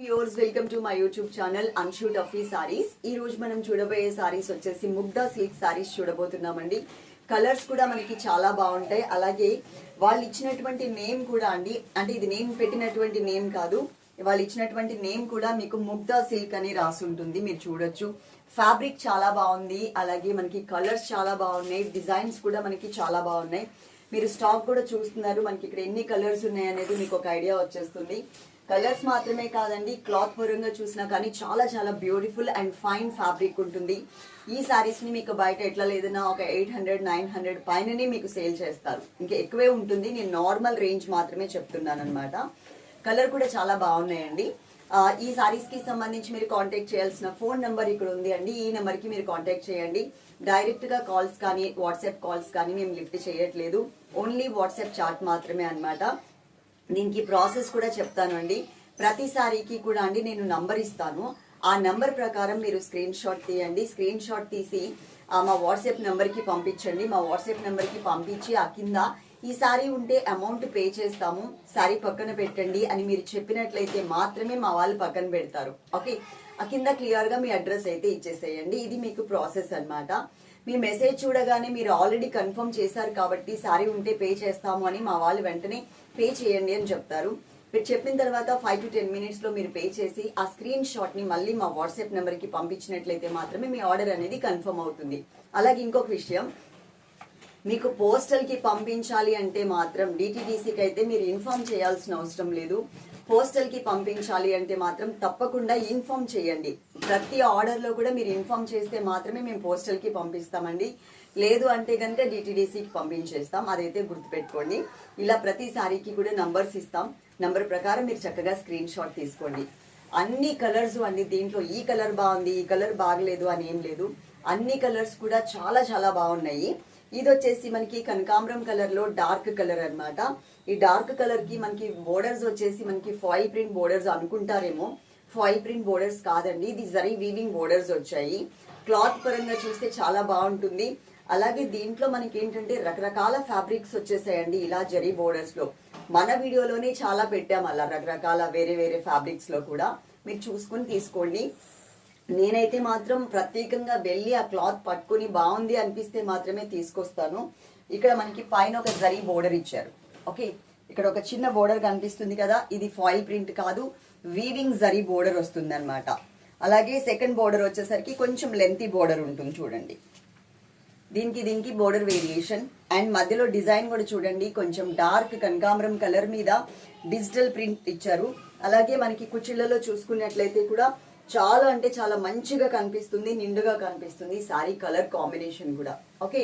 Viewers welcome to my YouTube channel. Anshu Tuffy saris ఈ రోజు మనం చూడబోయే సారీస్ వచ్చేసి ముగ్ధా సిల్క్ సారీస్ చూడబోతున్నామండి. కలర్స్ కూడా మనకి చాలా బాగుంటాయి. అలాగే వాళ్ళు ఇచ్చినటువంటి నేమ్ కూడా అండి. అంటే ఇది నేమ్ పెట్టినటువంటి నేమ్ కాదు. వాళ్ళు ఇచ్చినటువంటి నేమ్ కూడా మీకు ముగ్ధా సిల్క్ అని రాసి ఉంటుంది. మీరు చూడొచ్చు. ఫ్యాబ్రిక్ చాలా బాగుంది. అలాగే మనకి కలర్స్ చాలా బాగున్నాయి. డిజైన్స్ కూడా మనకి చాలా బాగున్నాయి. మీరు స్టాక్ కూడా చూస్తున్నారు. మనకి ఇక్కడ ఎన్ని కలర్స్ ఉన్నాయి అనేది మీకు ఒక ఐడియా వచ్చేస్తుంది. కలర్స్ మాత్రమే కాదండి క్లాత్ పరంగా చూసినా కానీ చాలా చాలా బ్యూటిఫుల్ అండ్ ఫైన్ ఫ్యాబ్రిక్ ఉంటుంది. ఈ శారీస్ని మీకు బయట ఎట్లా లేదన్నా ఒక ఎయిట్ హండ్రెడ్ నైన్ హండ్రెడ్ పైననే మీకు సేల్ చేస్తారు. ఇంకా ఎక్కువే ఉంటుంది నేను నార్మల్ రేంజ్ మాత్రమే చెప్తున్నాను అనమాట కలర్ కూడా చాలా బాగున్నాయండి. ఈ శారీస్కి సంబంధించి మీరు కాంటాక్ట్ చేయాల్సిన ఫోన్ నెంబర్ ఇక్కడ ఉంది అండి. ఈ నెంబర్కి మీరు కాంటాక్ట్ చేయండి. డైరెక్ట్గా కాల్స్ కానీ వాట్సాప్ కాల్స్ కానీ మేము లిఫ్ట్ చేయట్లేదు. ఓన్లీ వాట్సాప్ చాట్ మాత్రమే అన్నమాట. దీనికి ప్రాసెస్ కూడా చెప్తాను అండి. ప్రతి సారీకి కూడా అండి నేను నంబర్ ఇస్తాను. ఆ నంబర్ ప్రకారం మీరు స్క్రీన్ షాట్ తీయండి. స్క్రీన్ షాట్ తీసి మా వాట్సాప్ నెంబర్కి పంపించండి. మా వాట్సాప్ నెంబర్కి పంపించి ఆ కింద ఈ సారీ ఉంటే అమౌంట్ పే చేస్తాము. సారీ పక్కన పెట్టండి అని మీరు చెప్పినట్లయితే మాత్రమే మా వాళ్ళు పక్కన పెడతారు. ఓకే? ఆ కింద క్లియర్గా మీ అడ్రస్ అయితే ఇచ్చేసేయండి. ఇది మీకు ప్రాసెస్ అన్నమాట. మీ మెసేజ్ చూడగానే మీరు ఆల్రెడీ కన్ఫర్మ్ చేశారు కాబట్టి సారీ ఉంటే పే చేస్తాము అని మా వాళ్ళు వెంటనే పే చేయండి అని చెప్తారు. మీరు చెప్పిన తర్వాత ఫైవ్ టు టెన్ మినిట్స్లో మీరు పే చేసి ఆ స్క్రీన్ షాట్ని మళ్ళీ మా వాట్సాప్ నెంబర్కి పంపించినట్లయితే మాత్రమే మీ ఆర్డర్ అనేది కన్ఫర్మ్ అవుతుంది. అలాగే ఇంకొక విషయం మీకు పోస్టల్కి పంపించాలి అంటే మాత్రం డిటీడీసీకి అయితే మీరు ఇన్ఫార్మ్ చేయాల్సిన అవసరం లేదు. పోస్టల్కి పంపించాలి అంటే మాత్రం తప్పకుండా ఇన్ఫార్మ్ చేయండి. ప్రతి ఆర్డర్లో కూడా మీరు ఇన్ఫార్మ్ చేస్తే మాత్రమే మేము పోస్టల్కి పంపిస్తామండి. లేదు అంటే కనుక డిటిడిసికి పంపించేస్తాం. అదైతే గుర్తుపెట్టుకోండి. ఇలా ప్రతి సారీకి కూడా నంబర్స్ ఇస్తాం. నంబర్ ప్రకారం మీరు చక్కగా స్క్రీన్ షాట్ తీసుకోండి. అన్ని కలర్స్ అండి దీంట్లో. ఈ కలర్ బాగుంది ఈ కలర్ బాగలేదు అని ఏం లేదు. అన్ని కలర్స్ కూడా చాలా చాలా బాగున్నాయి. ఇది వచ్చేసి మనకి కనకాంబరం కలర్లో డార్క్ కలర్ అన్నమాట. ఈ డార్క్ కలర్కి మనకి బోర్డర్స్ వచ్చేసి మనకి ఫాయిల్ ప్రింట్ బోర్డర్స్ అనుకుంటారేమో. ఫాయిల్ ప్రింట్ బోర్డర్స్ కాదండి. ఇది జరీ వీవింగ్ బోర్డర్స్ వచ్చాయి. క్లాత్ పరంగా చూస్తే చాలా బాగుంటుంది. అలాగే దీంట్లో మనకి ఏంటంటే రకరకాల ఫ్యాబ్రిక్స్ వచ్చేసాయండి ఇలా జరీ బోర్డర్స్లో మన వీడియోలోనే చాలా పెట్టాం అలా రకరకాల వేరే వేరే ఫ్యాబ్రిక్స్లో కూడా. మీరు చూసుకుని తీసుకోండి. నేనైతే మాత్రం ప్రత్యేకంగా వెళ్ళి ఆ క్లాత్ పట్టుకుని బాగుంది అనిపిస్తే మాత్రమే తీసుకొస్తాను. ఇక్కడ మనకి పైన ఒక జరీ బోర్డర్ ఇచ్చారు. ఓకే? ఇక్కడ ఒక చిన్న బోర్డర్ కనిపిస్తుంది కదా? ఇది ఫాయిల్ ప్రింట్ కాదు. వీవింగ్ జరీ బోర్డర్ వస్తుంది అనమాట అలాగే సెకండ్ బోర్డర్ వచ్చేసరికి కొంచెం లెంతీ బోర్డర్ ఉంటుంది చూడండి. దీనికి దీనికి బోర్డర్ వేరియేషన్. అండ్ మధ్యలో డిజైన్ కూడా చూడండి. కొంచెం డార్క్ కనకాంబరం కలర్ మీద డిజిటల్ ప్రింట్ ఇచ్చారు. అలాగే మనకి కుచ్చిళ్ళలో చూసుకున్నట్లయితే కూడా చాలా అంటే చాలా మంచిగా కనిపిస్తుంది నిండుగా కనిపిస్తుంది సారీ కలర్ కాంబినేషన్ కూడా. ఓకే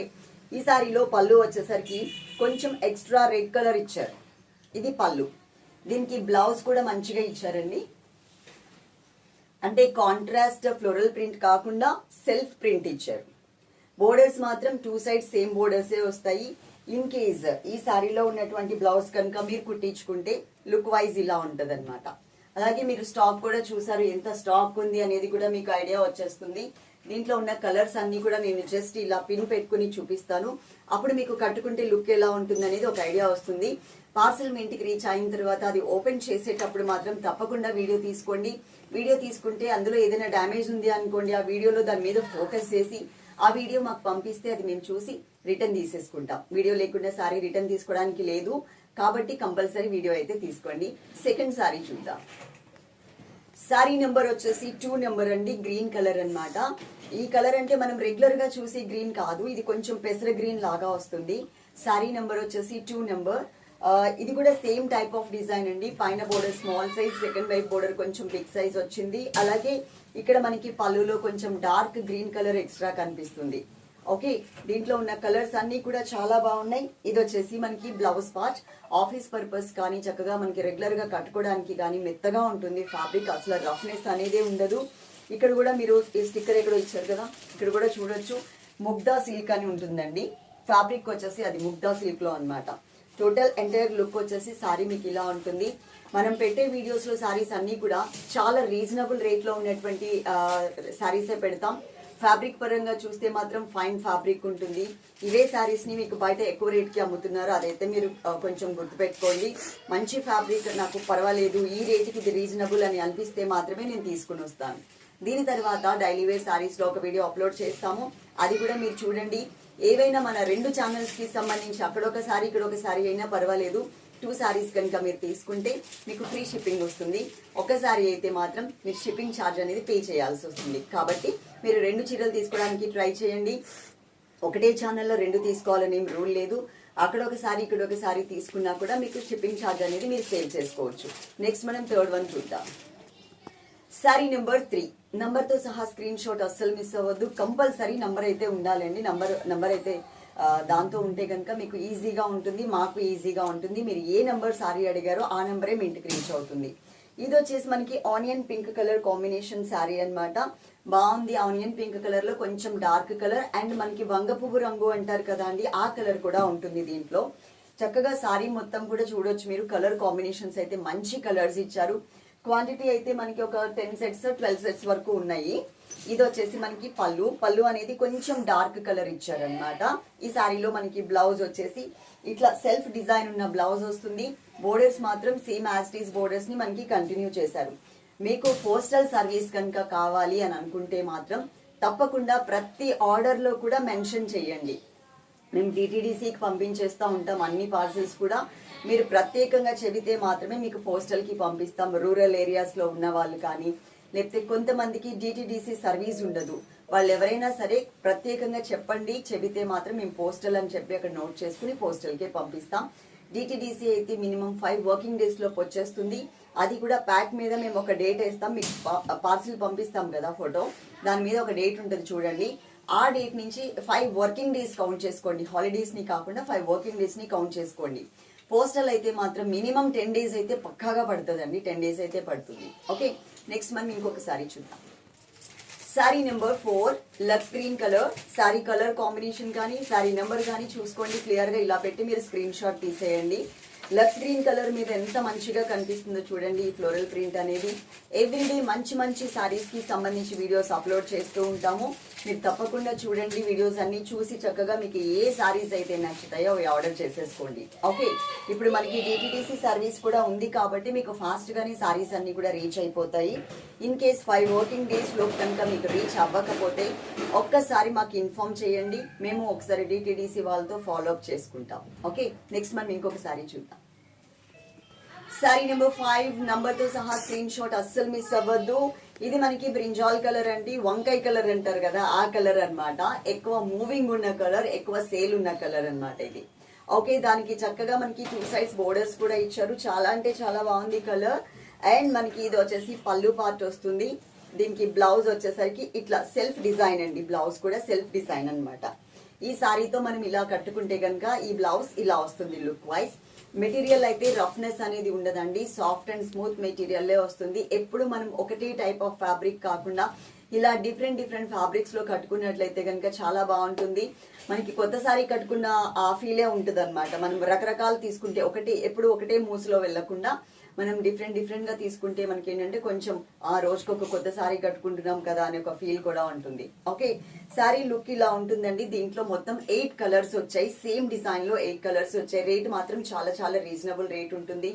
ఈ సారీలో పళ్ళు వచ్చేసరికి కొంచెం ఎక్స్ట్రా రెడ్ కలర్ ఇచ్చారు. ఇది పళ్ళు. దీనికి బ్లౌజ్ కూడా మంచిగా ఇచ్చారండి. అంటే కాంట్రాస్ట్ ఫ్లోరల్ ప్రింట్ కాకుండా సెల్ఫ్ ప్రింట్ ఇచ్చారు. బోర్డర్స్ మాత్రం టూ సైడ్ సేమ్ బోర్డర్సే వస్తాయి. ఇన్ కేస్ ఈ సారీలో ఉన్నటువంటి బ్లౌజ్ కనుక మీరు కుట్టించుకుంటే లుక్ వైజ్ ఇలా ఉంటది అలాగే మీరు స్టాక్ కూడా చూసారు ఎంత స్టాక్ ఉంది అనేది కూడా మీకు ఐడియా వచ్చేస్తుంది. దీంట్లో ఉన్న కలర్స్ అన్ని కూడా నేను జస్ట్ ఇలా పిన్ పెట్టుకుని చూపిస్తాను. అప్పుడు మీకు కట్టుకుంటే లుక్ ఎలా ఉంటుంది అనేది ఒక ఐడియా వస్తుంది. పార్సల్ మీ ఇంటికి రీచ్ అయిన తర్వాత అది ఓపెన్ చేసేటప్పుడు మాత్రం తప్పకుండా వీడియో తీసుకోండి. వీడియో తీసుకుంటే అందులో ఏదైనా డ్యామేజ్ ఉంది అనుకోండి ఆ వీడియోలో దాని మీద ఫోకస్ చేసి ఆ వీడియో మాకు పంపిస్తే అది మేము చూసి రిటర్న్ తీసేసుకుంటాం. వీడియో లేకుండా సారీ రిటర్న్ తీసుకోవడానికి లేదు. కాబట్టి కంపల్సరీ వీడియో అయితే తీసుకోండి. సెకండ్ సారీ చూద్దాం. సారీ నెంబర్ వచ్చేసి టూ నెంబర్ అండి గ్రీన్ కలర్ అన్నమాట. ఈ కలర్ అంటే మనం రెగ్యులర్గా చూసి గ్రీన్ కాదు. ఇది కొంచెం పెసర గ్రీన్ లాగా వస్తుంది. సారీ నెంబర్ వచ్చేసి టూ నెంబర్. ఇది కూడా సేమ్ టైప్ ఆఫ్ డిజైన్ అండి. పైన బోర్డర్ స్మాల్ సైజ్ సెకండ్ వైపు బోర్డర్ కొంచెం బిగ్ సైజ్ వచ్చింది. అలాగే ఇక్కడ మనకి పళ్ళులో కొంచెం డార్క్ గ్రీన్ కలర్ ఎక్స్ట్రా కనిపిస్తుంది. ఓకే దీంట్లో ఉన్న కలర్స్ అన్ని కూడా చాలా బాగున్నాయి. ఇది వచ్చేసి మనకి బ్లౌజ్ పార్ట్. ఆఫీస్ పర్పస్ కానీ చక్కగా మనకి రెగ్యులర్గా కట్టుకోవడానికి కానీ మెత్తగా ఉంటుంది. ఫ్యాబ్రిక్ అసలు రఫ్నెస్ అనేదే ఉండదు. ఇక్కడ కూడా మీరు ఈ స్టిక్కర్ ఎక్కడో ఇచ్చారు కదా ఇక్కడ కూడా చూడొచ్చు. ముగ్ధా సిల్క్ అని ఉంటుందండి. ఫ్యాబ్రిక్ వచ్చేసి అది ముగ్ధా సిల్క్లో అన్నమాట. టోటల్ ఎంటైర్ లుక్ వచ్చేసి సారీ మీకు ఇలా ఉంటుంది. మనం పెట్టే వీడియోస్లో సారీస్ అన్ని కూడా చాలా రీజనబుల్ రేట్లో ఉన్నటువంటి సారీసే పెడతాం. ఫ్యాబ్రిక్ పరంగా చూస్తే మాత్రం ఫైన్ ఫ్యాబ్రిక్ ఉంటుంది. ఇవే శారీస్ని మీకు బయట ఎక్కువ రేట్కి అమ్ముతున్నారు. అదైతే మీరు కొంచెం గుర్తుపెట్టుకోండి. మంచి ఫ్యాబ్రిక్ నాకు పర్వాలేదు. ఈ రేటుకి ఇది రీజనబుల్ అని అనిపిస్తే మాత్రమే నేను తీసుకుని వస్తాను. దీని తర్వాత డైలీ వేర్ శారీస్లో ఒక వీడియో అప్లోడ్ చేస్తాము. అది కూడా మీరు చూడండి. ఏవైనా మన రెండు ఛానల్స్కి సంబంధించి అక్కడొక సారీ ఇక్కడ ఒక సారీ అయినా పర్వాలేదు. టూ సారీస్ కనుక మీరు తీసుకుంటే మీకు ఫ్రీ షిప్పింగ్ వస్తుంది. ఒక సారీ అయితే మాత్రం మీరు షిప్పింగ్ ఛార్జ్ అనేది పే చేయాల్సి వస్తుంది. కాబట్టి మీరు రెండు చీరలు తీసుకోవడానికి ట్రై చేయండి. ఒకటే ఛానల్లో రెండు తీసుకోవాలని ఏం రూల్ లేదు. అక్కడ ఒకసారి ఇక్కడ ఒకసారి తీసుకున్నా కూడా మీకు షిప్పింగ్ ఛార్జ్ అనేది మీరు సేవ్ చేసుకోవచ్చు. నెక్స్ట్ మనం థర్డ్ వన్ చూద్దాం. సారీ నెంబర్ త్రీ నంబర్తో సహా స్క్రీన్ షాట్ అస్సలు మిస్ అవ్వద్దు. కంపల్సరీ నంబర్ అయితే ఉండాలండి. నంబర్ నంబర్ అయితే దాంతో ఉంటే కనుక మీకు ఈజీగా ఉంటుంది మాకు ఈజీగా ఉంటుంది. మీరు ఏ నంబర్ సారీ అడిగారో ఆ నెంబరే మీ ఇంటికి రీచ్ అవుతుంది. ఇది వచ్చేసి మనకి onion pink colour combination sari అన్నమాట. బాగుంది ఆనియన్ పింక్ కలర్లో కొంచెం డార్క్ కలర్. అండ్ మనకి వంగ పువ్వు రంగు అంటారు కదా అండి ఆ కలర్ కూడా ఉంటుంది దీంట్లో. చక్కగా శారీ మొత్తం కూడా చూడొచ్చు మీరు. కలర్ కాంబినేషన్స్ అయితే మంచి కలర్స్ ఇచ్చారు. క్వాంటిటీ అయితే మనకి ఒక టెన్ సెట్స్ ట్వెల్వ్ సెట్స్ వరకు ఉన్నాయి. ఇది వచ్చేసి మనకి పళ్ళు. పళ్ళు అనేది కొంచెం డార్క్ కలర్ ఇచ్చారనమాట ఈ శారీలో మనకి బ్లౌజ్ వచ్చేసి ఇట్లా సెల్ఫ్ డిజైన్ ఉన్న బ్లౌజ్ వస్తుంది. బోర్డర్స్ మాత్రం సేమ్ యాజ్టీస్ బోర్డర్స్ని మనకి కంటిన్యూ చేశారు. మీకు పోస్టల్ సర్వీస్ కనుక కావాలి అని అనుకుంటే మాత్రం తప్పకుండా ప్రతి ఆర్డర్లో కూడా మెన్షన్ చేయండి. మేము డిటిడిసికి పంపించేస్తూ ఉంటాం అన్ని పార్సిల్స్ కూడా. మీరు ప్రత్యేకంగా చెబితే మాత్రమే మీకు పోస్టల్కి పంపిస్తాం. రూరల్ ఏరియాస్లో ఉన్న వాళ్ళు కానీ లేకపోతే కొంతమందికి డిటిడిసి సర్వీస్ ఉండదు. వాళ్ళు ఎవరైనా సరే ప్రత్యేకంగా చెప్పండి. చెబితే మాత్రం మేము పోస్టల్ అని చెప్పి అక్కడ నోట్ చేసుకుని పోస్టల్కే పంపిస్తాం. డిటిడిసి అయితే మినిమం ఫైవ్ వర్కింగ్ డేస్లోపు వచ్చేస్తుంది. అది కూడా ప్యాక్ మీద మేము ఒక డేట్ వేస్తాం. మీకు పార్సిల్ పంపిస్తాం కదా ఫోటో దాని మీద ఒక డేట్ ఉంటుంది చూడండి. ఆ డేట్ నుంచి ఫైవ్ వర్కింగ్ డేస్ కౌంట్ చేసుకోండి. హాలిడేస్ని కాకుండా ఫైవ్ వర్కింగ్ డేస్ని కౌంట్ చేసుకోండి. పోస్టల్ అయితే మాత్రం మినిమం టెన్ డేస్ అయితే పక్కాగా పడుతుందండి. టెన్ డేస్ అయితే పడుతుంది. ఓకే నెక్స్ట్ మనం ఇంకొకసారి చూద్దాం. Sari number four lux green colour sari colour combination కానీ శారీ నెంబర్ కానీ చూసుకోండి క్లియర్గా ఇలా పెట్టి మీరు స్క్రీన్ షాట్ తీసేయండి. లక్స్ గ్రీన్ కలర్ మీద ఎంత మంచిగా కనిపిస్తుందో చూడండి. ఈ ఫ్లోరల్ ప్రింట్ అనేది ఎవ్రీడే మంచి మంచి సారీస్కి సంబంధించి వీడియోస్ అప్లోడ్ చేస్తూ ఉంటాము. మీరు తప్పకుండా చూడండి వీడియోస్ అన్ని చూసి చక్కగా మీకు ఏ సారీస్ అయితే నచ్చుతాయో అవి ఆర్డర్ చేసేసుకోండి. ఓకే ఇప్పుడు మనకి డిటిడిసి సర్వీస్ కూడా ఉంది కాబట్టి మీకు ఫాస్ట్ గానే సారీస్ అన్ని కూడా రీచ్ అయిపోతాయి. ఇన్ కేస్ ఫైవ్ వర్కింగ్ డేస్లో కనుక మీకు రీచ్ అవ్వకపోతే ఒక్కసారి మాకు ఇన్ఫార్మ్ చేయండి. మేము ఒకసారి డిటీడీసీ వాళ్ళతో ఫాలో అప్ చేసుకుంటాం. ఓకే నెక్స్ట్ మనం ఇంకొకసారి చూద్దాం. సారీ నెంబర్ ఫైవ్ నంబర్తో సహా స్క్రీన్ షాట్ అస్సలు మిస్ అవ్వద్దు. ఇది మనకి బ్రింజాల్ కలర్ అండి వంకాయ కలర్ అంటారు కదా ఆ కలర్ అనమాట ఎక్కువ మూవింగ్ ఉన్న కలర్ ఎక్కువ సేల్ ఉన్న కలర్ అన్నమాట ఇది. ఓకే దానికి చక్కగా మనకి టూ సైడ్స్ బోర్డర్స్ కూడా ఇచ్చారు. చాలా అంటే చాలా బాగుంది కలర్ అండ్ మనకి ఇది వచ్చేసి పళ్ళు పార్ట్ వస్తుంది. దీనికి బ్లౌజ్ వచ్చేసరికి ఇట్లా సెల్ఫ్ డిజైన్ అండి బ్లౌజ్ కూడా సెల్ఫ్ డిజైన్ అన్నమాట. ఈ సారీతో మనం ఇలా కట్టుకుంటే కనుక ఈ బ్లౌజ్ ఇలా వస్తుంది లుక్ వైజ్ మెటీరియల్ అయితే రఫ్నెస్ అనేది ఉండదండి. సాఫ్ట్ అండ్ స్మూత్ మెటీరియల్లే వస్తుంది. ఎప్పుడు మనం ఒకటే టైప్ ఆఫ్ ఫ్యాబ్రిక్ కాకుండా ఇలా డిఫరెంట్ డిఫరెంట్ ఫ్యాబ్రిక్స్లో కట్టుకున్నట్లయితే కనుక చాలా బాగుంటుంది. మనకి కొత్త సారీ కట్టుకున్న ఆ ఫీలే ఉంటుంది అనమాట మనం రకరకాలు తీసుకుంటే ఒకటి ఎప్పుడు ఒకటే మూసులో వెళ్ళకుండా మనం డిఫరెంట్ డిఫరెంట్గా తీసుకుంటే మనకి ఏంటంటే కొంచెం ఆ రోజుకి ఒక కొత్త సారీ కట్టుకుంటున్నాం కదా అనే ఒక ఫీల్ కూడా ఉంటుంది. ఓకే సారీ లుక్ ఇలా ఉంటుందండి. దీంట్లో మొత్తం ఎయిట్ కలర్స్ వచ్చాయి. సేమ్ డిజైన్లో ఎయిట్ కలర్స్ వచ్చాయి. రేట్ మాత్రం చాలా చాలా రీజనబుల్ రేట్ ఉంటుంది.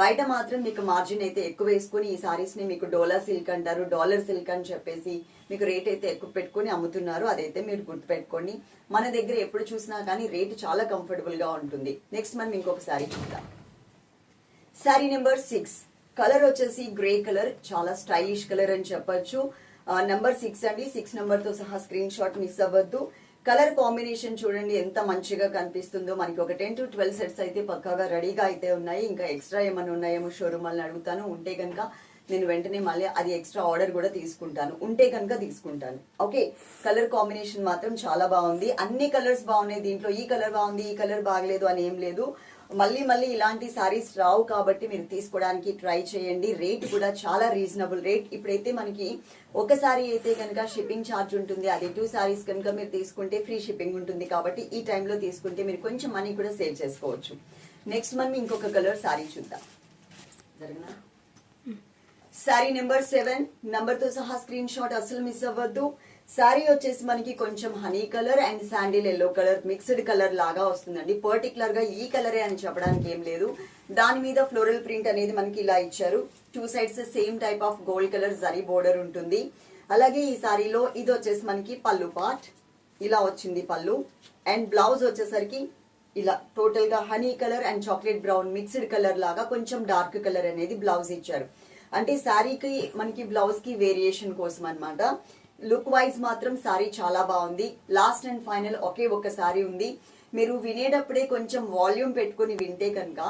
బయట మాత్రం మీకు మార్జిన్ అయితే ఎక్కువ వేసుకుని ఈ సారీస్ని మీకు డోలా సిల్క్ అంటారు. డాలర్ సిల్క్ అని చెప్పేసి మీకు రేట్ అయితే ఎక్కువ పెట్టుకుని అమ్ముతున్నారు. అదైతే మీరు గుర్తుపెట్టుకోండి. మన దగ్గర ఎప్పుడు చూసినా కానీ రేట్ చాలా కంఫర్టబుల్గా ఉంటుంది. నెక్స్ట్ మనం ఇంకొక సారీ చూద్దాం. శారీ నెంబర్ సిక్స్ కలర్ వచ్చేసి గ్రే కలర్ చాలా స్టైలిష్ కలర్ అని చెప్పొచ్చు. నెంబర్ సిక్స్ అండి. సిక్స్ నెంబర్తో సహా స్క్రీన్ షాట్ మిస్ అవ్వద్దు. కలర్ కాంబినేషన్ చూడండి ఎంత మంచిగా కనిపిస్తుందో. మనకి ఒక టెన్ టు ట్వెల్వ్ సెట్స్ అయితే పక్కాగా రెడీగా అయితే ఉన్నాయి. ఇంకా ఎక్స్ట్రా ఏమైనా ఉన్నాయేమో షోరూమ్ వాళ్ళని అడుగుతాను. ఉంటే కనుక నేను వెంటనే మళ్ళీ అది ఎక్స్ట్రా ఆర్డర్ కూడా తీసుకుంటాను. ఉంటే కనుక తీసుకుంటాను. ఓకే కలర్ కాంబినేషన్ మాత్రం చాలా బాగుంది. అన్ని కలర్స్ బాగున్నాయి దీంట్లో. ఈ కలర్ బాగుంది ఈ కలర్ బాగలేదు అని ఏం లేదు. మళ్ళీ మళ్ళీ ఇలాంటి సారీస్ రావు కాబట్టి మీరు తీసుకోవడానికి ట్రై చేయండి. రేట్ కూడా చాలా రీజనబుల్. రేట్ ఇప్పుడైతే మనకి ఒక సారీ అయితే కనుక షిప్పింగ్ ఛార్జ్ ఉంటుంది. అదే టూ సారీస్ కనుక మీరు తీసుకుంటే ఫ్రీ షిప్పింగ్ ఉంటుంది కాబట్టి ఈ టైంలో తీసుకుంటే మీరు కొంచెం మనీ కూడా సేవ్ చేసుకోవచ్చు. నెక్స్ట్ మనం ఇంకొక కలర్ సారీ చూద్దాం. జరగనా శారీ నెంబర్ సెవెన్ నంబర్తో సహా స్క్రీన్ షాట్ అసలు మిస్ అవ్వద్దు. శారీ వచ్చేసి మనకి కొంచెం honey colour and sandal yellow colour mixed colour లాగా వస్తుందండి. పర్టికులర్గా ఈ కలరే అని చెప్పడానికి ఏం లేదు. దాని మీద ఫ్లోరల్ ప్రింట్ అనేది మనకి ఇలా ఇచ్చారు. Two sides same type of gold colour zari border ఉంటుంది. అలాగే ఈ శారీలో ఇది వచ్చేసి మనకి పళ్ళు పార్ట్ ఇలా వచ్చింది పళ్ళు. అండ్ బ్లౌజ్ వచ్చేసరికి ఇలా టోటల్గా honey colour and chocolate brown mixed colour లాగా కొంచెం డార్క్ కలర్ అనేది బ్లౌజ్ ఇచ్చారు. అంటే శారీకి మనకి బ్లౌజ్కి వేరియేషన్ కోసం అనమాట లుక్ వైజ్ మాత్రం శారీ చాలా బాగుంది. లాస్ట్ అండ్ ఫైనల్ ఒకే ఒక్క శారీ ఉంది. మీరు వినేటప్పుడే కొంచెం వాల్యూమ్ పెట్టుకుని వింటే కనుక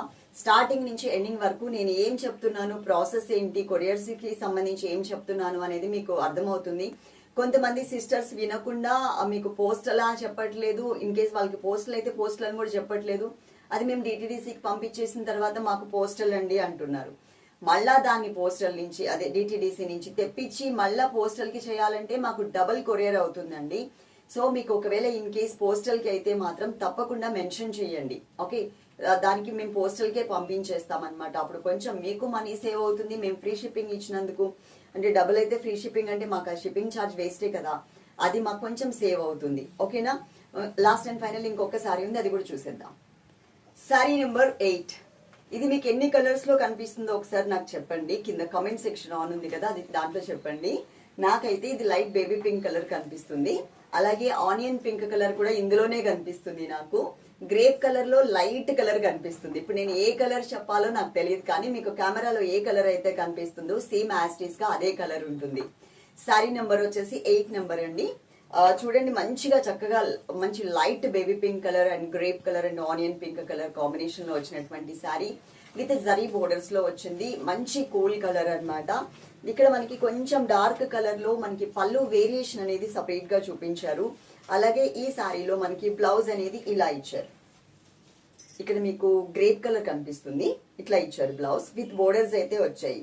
స్టార్టింగ్ నుంచి ఎండింగ్ వరకు నేను ఏం చెప్తున్నాను ప్రాసెస్ ఏంటి కొరియర్స్కి సంబంధించి ఏం చెప్తున్నాను అనేది మీకు అర్థమవుతుంది. కొంతమంది సిస్టర్స్ వినకుండా మీకు మీకు అలా చెప్పట్లేదు ఇన్ కేస్ వాళ్ళకి పోస్టులు అయితే పోస్టులు అని కూడా చెప్పట్లేదు. అది మేము డిటీడీసీకి పంపించేసిన తర్వాత మాకు పోస్టల్ అండి అంటున్నారు. మళ్ళా దాన్ని పోస్టల్ నుంచి అదే డిటిడిసి నుంచి తెప్పించి మళ్ళా పోస్టల్కి చేయాలంటే మాకు డబుల్ కొరియర్ అవుతుందండి. సో మీకు ఒకవేళ ఇన్ కేస్ పోస్టల్కి అయితే మాత్రం తప్పకుండా మెన్షన్ చేయండి. ఓకే? దానికి మేము పోస్టల్కే పంపించేస్తామన్నమాట. పంపించేస్తాం అనమాట అప్పుడు కొంచెం మీకు మనీ సేవ్ అవుతుంది మేము ఫ్రీ షిప్పింగ్ ఇచ్చినందుకు. అంటే డబుల్ అయితే ఫ్రీ షిప్పింగ్ అంటే మాకు ఆ షిప్పింగ్ ఛార్జ్ వేస్టే కదా. అది మాకు కొంచెం సేవ్ అవుతుంది. ఓకేనా? లాస్ట్ అండ్ ఫైనల్ ఇంకొకసారి ఉంది అది కూడా చూసేద్దాం. Sari number eight. ఇది మీకు ఎన్ని కలర్స్లో కనిపిస్తుందో ఒకసారి నాకు చెప్పండి. కింద కామెంట్ సెక్షన్ ఆన్ ఉంది కదా అది దాంట్లో చెప్పండి. నాకైతే ఇది లైట్ బేబీ పింక్ కలర్ కనిపిస్తుంది. అలాగే ఆనియన్ పింక్ కలర్ కూడా ఇందులోనే కనిపిస్తుంది నాకు. గ్రేప్ కలర్లో లైట్ కలర్ కనిపిస్తుంది. ఇప్పుడు నేను ఏ కలర్ చెప్పాలో నాకు తెలియదు కానీ మీకు కెమెరాలో ఏ కలర్ అయితే కనిపిస్తుందో సేమ్ యాస్టీస్గా అదే కలర్ ఉంటుంది. శారీ నెంబర్ వచ్చేసి ఎయిట్ నెంబర్ అండి. చూడండి మంచిగా చక్కగా మంచి light baby pink colour and grape colour and onion pink colour కాంబినేషన్లో వచ్చినటువంటి శారీ. విత్ జరీ బోర్డర్స్లో వచ్చింది. మంచి కూల్ కలర్ అన్నమాట. ఇక్కడ మనకి కొంచెం డార్క్ కలర్లో మనకి పళ్ళు వేరియేషన్ అనేది సపరేట్గా చూపించారు. అలాగే ఈ శారీలో మనకి బ్లౌజ్ అనేది ఇలా ఇచ్చారు. ఇక్కడ మీకు గ్రేప్ కలర్ కనిపిస్తుంది. ఇట్లా ఇచ్చారు బ్లౌజ్. విత్ బోర్డర్స్ అయితే వచ్చాయి.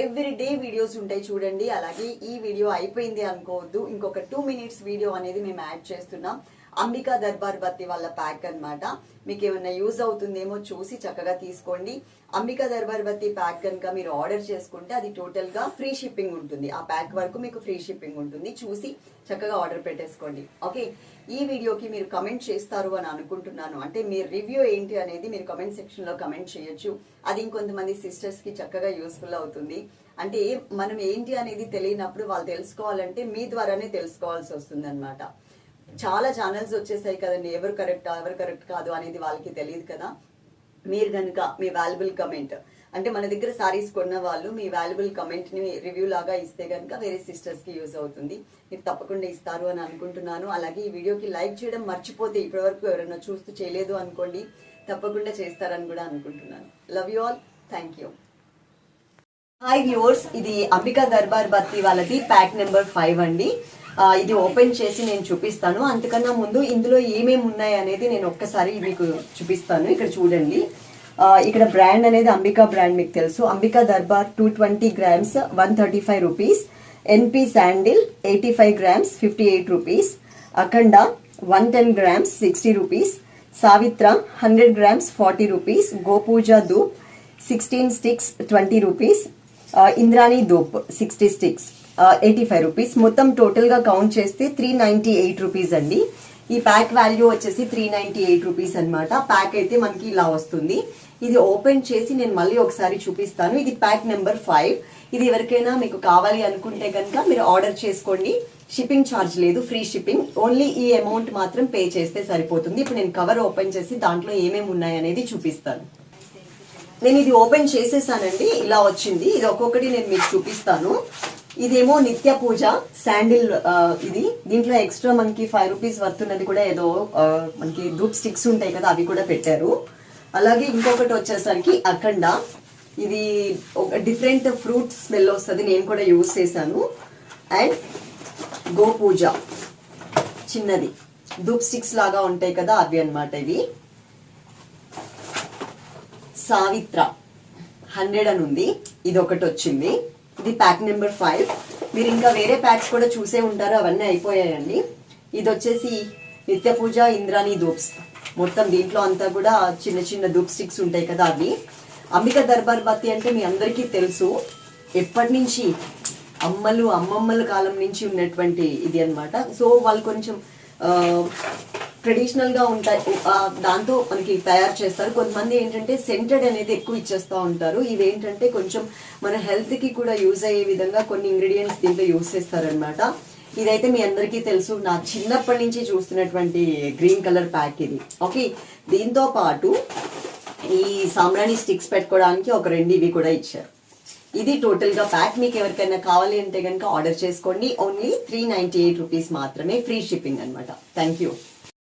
ఎవ్రీడే వీడియోస్ ఉంటాయి చూడండి. అలాగే ఈ వీడియో అయిపోయింది అనుకోవద్దు. ఇంకొక టూ మినిట్స్ వీడియో అనేది మేము యాడ్ చేస్తున్నాం. అంబికా దర్బార్ బత్తి వాళ్ళ ప్యాక్ అన్నమాట. మీకు ఏమైనా యూజ్ అవుతుందేమో చూసి చక్కగా తీసుకోండి. అంబికా దర్బార్ బత్తి ప్యాక్ కనుక మీరు ఆర్డర్ చేసుకుంటే అది టోటల్గా ఫ్రీ షిప్పింగ్ ఉంటుంది. ఆ ప్యాక్ వరకు మీకు ఫ్రీ షిప్పింగ్ ఉంటుంది. చూసి చక్కగా ఆర్డర్ పెట్టేసుకోండి. ఓకే ఈ వీడియోకి మీరు కమెంట్ చేస్తారు అని అనుకుంటున్నాను. అంటే మీ రివ్యూ ఏంటి అనేది మీరు కమెంట్ సెక్షన్లో కమెంట్ చేయొచ్చు. అది ఇంకొంతమంది సిస్టర్స్కి చక్కగా యూస్ఫుల్ అవుతుంది. అంటే మనం ఏంటి అనేది తెలియనప్పుడు వాళ్ళు తెలుసుకోవాలంటే మీ ద్వారానే తెలుసుకోవాల్సి వస్తుంది చాలా ఛానల్స్ వచ్చేసాయి కదండి. ఎవరు కరెక్ట్ ఎవరు కరెక్ట్ కాదు అనేది వాళ్ళకి తెలియదు కదా. మీరు కనుక మీ వాల్యుబుల్ కమెంట్ అంటే మన దగ్గర సారీస్ కొన్న వాళ్ళు మీ వాల్యుబుల్ కమెంట్ని రివ్యూ లాగా ఇస్తే కనుక వేరే సిస్టర్స్కి యూజ్ అవుతుంది. మీరు తప్పకుండా ఇస్తారు అని అనుకుంటున్నాను. అలాగే ఈ వీడియోకి లైక్ చేయడం మర్చిపోతే ఇప్పటివరకు ఎవరైనా చూస్తూ చేయలేదు అనుకోండి తప్పకుండా చేస్తారని కూడా అనుకుంటున్నాను. Love you all thank you hi viewers ఇది అంబికా దర్బార్ బత్తి వాళ్ళది ప్యాక్ నెంబర్ ఫైవ్ అండి. ఇది ఓపెన్ చేసి నేను చూపిస్తాను. అంతకన్నా ముందు ఇందులో ఏమేమి ఉన్నాయి అనేది నేను ఒక్కసారి మీకు చూపిస్తాను. ఇక్కడ చూడండి. ఇక్కడ బ్రాండ్ అనేది అంబికా బ్రాండ్ మీకు తెలుసు. Ambika Darbar two twenty grams one thirty five rupees. NP sandal eighty five grams fifty eight rupees. Akhanda one ten grams sixty rupees. Savitra hundred grams forty rupees. Gopuja dhoop sixteen sticks twenty rupees. Indrani dhoop sixty sticks. Eighty five rupees మొత్తం టోటల్గా count చేస్తే three ninety eight rupees అండి. ఈ pack value వచ్చేసి three ninety eight rupees అనమాట pack అయితే మనకి ఇలా వస్తుంది. ఇది ఓపెన్ చేసి నేను మళ్ళీ ఒకసారి చూపిస్తాను. ఇది ప్యాక్ నెంబర్ ఫైవ్ ఇది ఎవరికైనా మీకు కావాలి అనుకుంటే కనుక మీరు ఆర్డర్ చేసుకోండి. షిప్పింగ్ ఛార్జ్ లేదు ఫ్రీ షిప్పింగ్ ఓన్లీ ఈ అమౌంట్ మాత్రం పే చేస్తే సరిపోతుంది. ఇప్పుడు నేను కవర్ ఓపెన్ చేసి దాంట్లో ఏమేమి ఉన్నాయి అనేది చూపిస్తాను. నేను ఇది ఓపెన్ చేసేసానండి. ఇలా వచ్చింది. ఇది ఒక్కొక్కటి నేను మీకు చూపిస్తాను. ఇదేమో నిత్య పూజ శాండిల్ ఇది. దీంట్లో ఎక్స్ట్రా మనకి ఫైవ్ రూపీస్ వర్తున్నది కూడా ఏదో మనకి ధూప్ స్టిక్స్ ఉంటాయి కదా అవి కూడా పెట్టారు. అలాగే ఇంకొకటి వచ్చేసరికి అఖండ. ఇది ఒక డిఫరెంట్ ఫ్రూట్ స్మెల్ వస్తుంది నేను కూడా యూస్ చేశాను. అండ్ గోపూజ. చిన్నది. ధూప్ స్టిక్స్ లాగా ఉంటాయి కదా అవి అన్నమాట ఇవి. సావిత్ర. హండ్రెడ్ అని ఉంది. ఇది ఒకటి వచ్చింది. ఇది ప్యాక్ నెంబర్ ఫైవ్. మీరు ఇంకా వేరే ప్యాక్స్ కూడా చూసే ఉంటారు అవన్నీ అయిపోయాయండి. ఇది వచ్చేసి నిత్య పూజ ఇంద్రాణి ధూప్స్. మొత్తం దీంట్లో అంతా కూడా చిన్న చిన్న ధూప్ స్టిక్స్ ఉంటాయి కదా అవి. అంబిక దర్బార్ బత్తి అంటే మీ అందరికీ తెలుసు. ఎప్పటి నుంచి అమ్మలు అమ్మమ్మల కాలం నుంచి ఉన్నటువంటి ఇది అన్నమాట. సో వాళ్ళు కొంచెం ట్రెడిషనల్గా ఉంటాయి. దాంతో మనకి తయారు చేస్తారు. కొంతమంది ఏంటంటే సెంటెడ్ అనేది ఎక్కువ ఇచ్చేస్తూ ఉంటారు. ఇవేంటంటే కొంచెం మన హెల్త్కి కూడా యూజ్ అయ్యే విధంగా కొన్ని ఇంగ్రీడియంట్స్ దీంట్లో యూజ్ చేస్తారనమాట ఇదైతే మీ అందరికీ తెలుసు. నా చిన్నప్పటి నుంచి చూస్తున్నటువంటి గ్రీన్ కలర్ ప్యాక్ ఇది. ఓకే దీంతో పాటు ఈ సాంబ్రాణి స్టిక్స్ పెట్టుకోవడానికి ఒక రెండు ఇవి కూడా ఇచ్చారు. ఇది టోటల్గా ప్యాక్ మీకు ఎవరికైనా కావాలి అంటే కనుక ఆర్డర్ చేసుకోండి. Only three ninety eight rupees మాత్రమే. ఫ్రీ షిప్పింగ్ అనమాట థ్యాంక్ యూ